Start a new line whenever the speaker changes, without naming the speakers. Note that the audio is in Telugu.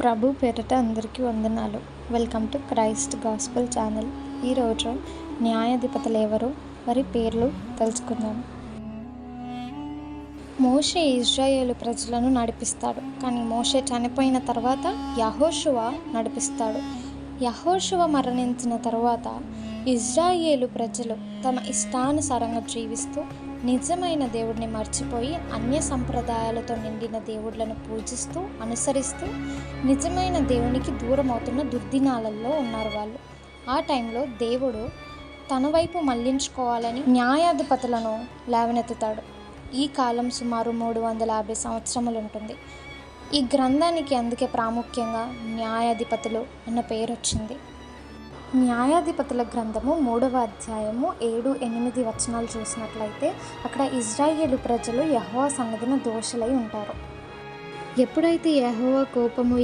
ప్రభు పేరిట అందరికీ వందనాలు. Welcome to Christ gospel channel. ఈరోజు న్యాయాధిపతులు ఎవరు? వారి పేర్లు తెలుసుకుందాం. మోషే ఇజ్రాయేలు ప్రజలను నడిపిస్తాడు. కానీ మోషే చనిపోయిన తర్వాత యహోషువ నడిపిస్తాడు. యహోషువ మరణించిన తర్వాత ఇజ్రాయేలు ప్రజలు తమ ఇష్టానుసారంగా జీవిస్తూ నిజమైన దేవుడిని మర్చిపోయి అన్య సంప్రదాయాలతో నిండిన దేవుళ్ళను పూజిస్తూ అనుసరిస్తూ నిజమైన దేవునికి దూరం అవుతున్న దుర్దినాలలో ఉన్నారు వాళ్ళు. ఆ టైంలో దేవుడు తన వైపు మళ్ళించుకోవాలని న్యాయాధిపతులను లేవనెత్తుతాడు. ఈ కాలం సుమారు మూడు వందల యాభై సంవత్సరములు ఉంటుంది. ఈ గ్రంథానికి అందుకే ప్రాముఖ్యంగా న్యాయాధిపతులు అన్న పేరు వచ్చింది న్యాయాధిపతుల గ్రంథము మూడవ అధ్యాయము ఏడు ఎనిమిది వచనాలు చూసినట్లయితే అక్కడ ఇజ్రాయేలు ప్రజలు యహోవా సన్నిధిన దోషులై ఉంటారు. ఎప్పుడైతే యహోవా కోపము